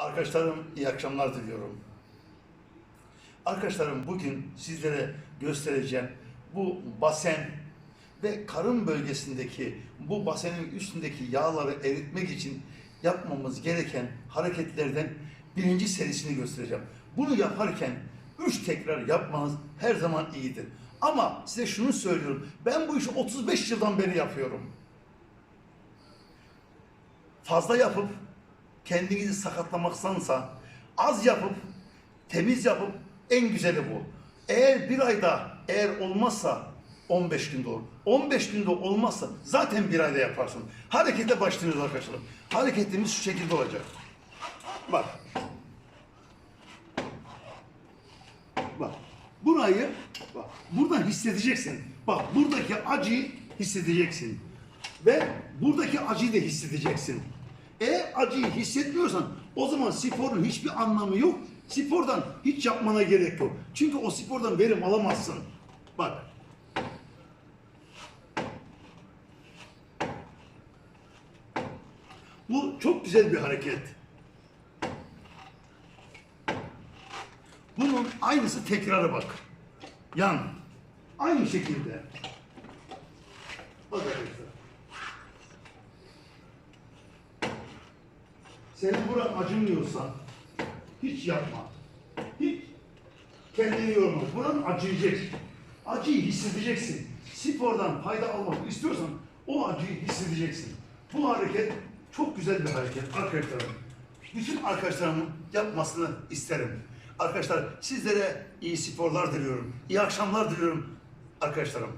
Arkadaşlarım iyi akşamlar diliyorum. Arkadaşlarım bugün sizlere göstereceğim bu basen ve karın bölgesindeki bu basenin üstündeki yağları eritmek için yapmamız gereken hareketlerden birinci serisini göstereceğim. Bunu yaparken üç tekrar yapmanız her zaman iyidir. Ama size şunu söylüyorum. Ben bu işi 35 yıldan beri yapıyorum. Fazla yapıp kendinizi sakatlamaktansa az yapıp temiz yapıp en güzeli bu. Eğer bir ayda eğer olmazsa 15 günde olur. 15 günde olmazsa zaten bir ayda yaparsın. Harekete başlıyoruz arkadaşlar. Hareketimiz şu şekilde olacak. Bak. Bak. Burayı bak buradan hissedeceksin. Bak buradaki acıyı hissedeceksin. Ve buradaki acıyı da hissedeceksin. Eğer acıyı hissetmiyorsan o zaman sporun hiçbir anlamı yok. Spordan hiç yapmana gerek yok. Çünkü o spordan verim alamazsın. Bak. Bu çok güzel bir hareket. Bunun aynısı tekrarı bak. Yan. Aynı şekilde. Bak arkadaşlar. Senin buran acımıyorsa hiç yapma. Hiç kendini yorma. Buran acıyacak. Acıyı hissedeceksin. Spordan fayda almak istiyorsan o acıyı hissedeceksin. Bu hareket çok güzel bir hareket arkadaşlarım. Bütün arkadaşlarımın yapmasını isterim. Arkadaşlar sizlere iyi sporlar diliyorum. İyi akşamlar diliyorum arkadaşlarım.